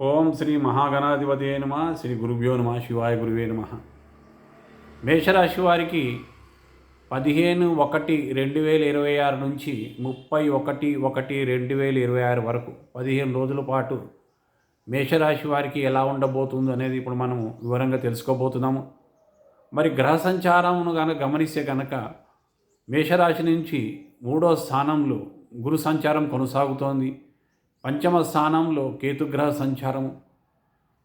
ఓం శ్రీ మహాగణాధిపతే నమ. శ్రీ గురుభ్యో నమ. శివాయ గురువే నమ. మేషరాశి వారికి పదిహేను ఒకటి రెండు వేల ఇరవై ఆరు నుంచి ముప్పై ఒకటి ఒకటి రెండు వేల ఇరవై ఆరు వరకు పదిహేను రోజుల పాటు మేషరాశి వారికి ఎలా ఉండబోతుందో అనేది ఇప్పుడు మనము వివరంగా తెలుసుకోబోతున్నాము. మరి గ్రహ సంచారమును కనుక గమనిస్తే కనుక మేషరాశి నుంచి మూడో స్థానంలో గురు సంచారం కొనసాగుతోంది. పంచమ స్థానంలో కేతుగ్రహ సంచారము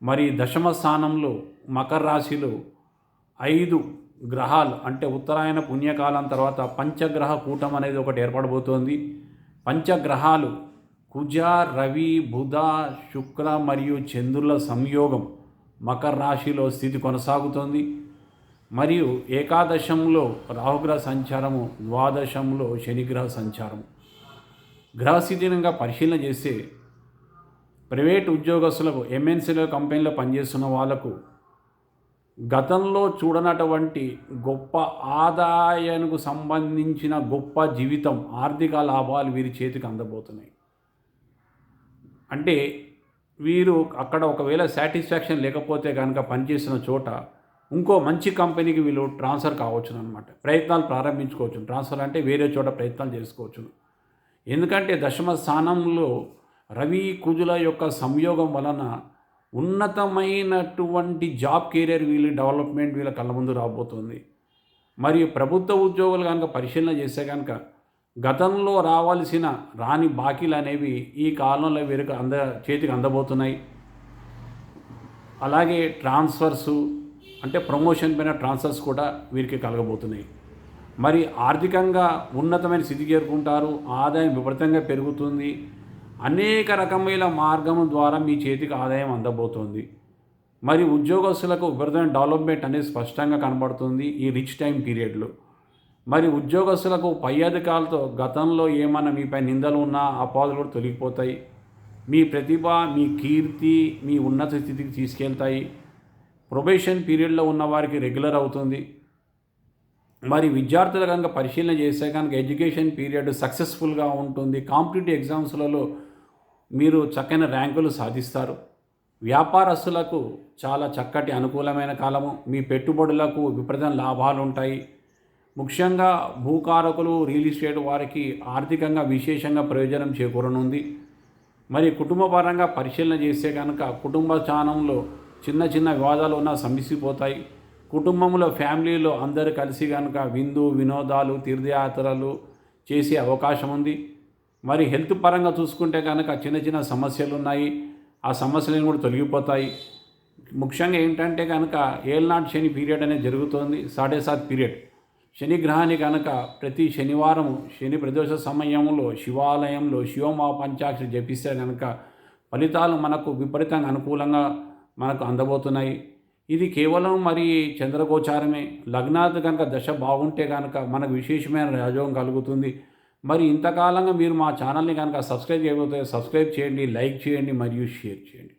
మరి దశమ స్థానంలో మకర రాశిలో ఐదు గ్రహాలు అంటే ఉత్తరాయణ పుణ్యకాలం తర్వాత పంచగ్రహ కూటం అనేది ఒకటి ఏర్పడబోతోంది. పంచగ్రహాలు కుజ రవి బుధ శుక్ర మరియు చంద్రుల సంయోగం మకర రాశిలో స్థితి కొనసాగుతోంది. మరియు ఏకాదశంలో రాహుగ్రహ సంచారము ద్వాదశంలో శనిగ్రహ సంచారము. గ్రహస్థితినంగా పరిశీలన చేస్తే ప్రైవేట్ ఉద్యోగస్తులకు ఎంఎన్సీల కంపెనీలో పనిచేస్తున్న వాళ్ళకు గతంలో చూడనటువంటి గొప్ప ఆదాయానికి సంబంధించిన గొప్ప జీవితం ఆర్థిక లాభాలు వీరి చేతికి అందబోతున్నాయి. అంటే వీరు అక్కడ ఒకవేళ సాటిస్ఫాక్షన్ లేకపోతే కనుక పనిచేసిన చోట ఇంకో మంచి కంపెనీకి వీళ్ళు ట్రాన్స్ఫర్ కావచ్చు అనమాట ప్రయత్నాలు ప్రారంభించుకోవచ్చు. ట్రాన్స్ఫర్ అంటే వేరే చోట ప్రయత్నాలు చేసుకోవచ్చు. ఎందుకంటే దశమ స్థానంలో రవి కుజుల యొక్క సంయోగం వలన ఉన్నతమైనటువంటి జాబ్ కెరియర్ వీళ్ళు డెవలప్మెంట్ వీళ్ళ కళ్ళ ముందు రాబోతుంది. మరియు ప్రభుత్వ ఉద్యోగులు కనుక పరిశీలన చేస్తే కనుక గతంలో రావాల్సిన రాని బాకీలు అనేవి ఈ కాలంలో వీరికి అంద చేతికి అందబోతున్నాయి. అలాగే ట్రాన్స్ఫర్సు అంటే ప్రమోషన్ పైన ట్రాన్స్ఫర్స్ కూడా వీరికి కలగబోతున్నాయి. మరి ఆర్థికంగా ఉన్నతమైన స్థితి చేరుకుంటారు ఆదాయం విపరీతంగా పెరుగుతుంది. అనేక రకమైన మార్గం ద్వారా మీ చేతికి ఆదాయం అందబోతుంది. మరి ఉద్యోగస్తులకు విపరీతమైన డెవలప్మెంట్ అనేది స్పష్టంగా కనబడుతుంది ఈ రిచ్ టైం పీరియడ్లో. మరి ఉద్యోగస్తులకు పై అధికారులతో గతంలో ఏమైనా మీపై నిందలు ఉన్నా అపాదులు కూడా తొలగిపోతాయి. మీ ప్రతిభ మీ కీర్తి మీ ఉన్నత స్థితికి తీసుకెళ్తాయి. ప్రొబేషన్ పీరియడ్లో ఉన్న వారికి రెగ్యులర్ అవుతుంది. మరి విద్యార్థుల కనుక పరిశీలన చేస్తే కనుక ఎడ్యుకేషన్ పీరియడ్ సక్సెస్ఫుల్గా ఉంటుంది. కాంపిటేటివ్ ఎగ్జామ్స్లలో మీరు చక్కని ర్యాంకులు సాధిస్తారు. వ్యాపారస్తులకు చాలా చక్కటి అనుకూలమైన కాలము. మీ పెట్టుబడులకు విపరీతం లాభాలు ఉంటాయి. ముఖ్యంగా భూకారకులు రియల్ ఎస్టేట్ వారికి ఆర్థికంగా విశేషంగా ప్రయోజనం చేకూరనుంది. మరి కుటుంబపరంగా పరిశీలన చేస్తే కనుక కుటుంబ స్థానంలో చిన్న చిన్న వివాదాలు ఉన్నా సమసిపోతాయి. కుటుంబంలో ఫ్యామిలీలో అందరు కలిసి కనుక విందు వినోదాలు తీర్థయాత్రలు చేసే అవకాశం ఉంది. మరి హెల్త్ పరంగా చూసుకుంటే కనుక చిన్న చిన్న సమస్యలు ఉన్నాయి ఆ సమస్యలను కూడా తొలగిపోతాయి. ముఖ్యంగా ఏంటంటే కనుక ఏల్నాటి శని పీరియడ్ అనేది జరుగుతుంది. సాడే సాత్ పీరియడ్. శని గ్రహాన్ని కనుక ప్రతి శనివారం శని ప్రదోష సమయంలో శివాలయంలో శివమా పంచాక్షరి జపిస్తే కనుక ఫలితాలు మనకు విపరీతంగా అనుకూలంగా మనకు అందబోతున్నాయి. ఇది కేవలం మరి చంద్రగోచారమే. లగ్నాది కనుక దశ బాగుంటే కనుక మనకు విశేషమైన రాజయోగం కలుగుతుంది. మరి ఇంతకాలంగా మీరు మా ఛానల్ని కనుక సబ్స్క్రైబ్ చేయకపోతే సబ్స్క్రైబ్ చేయండి లైక్ చేయండి మరియు షేర్ చేయండి.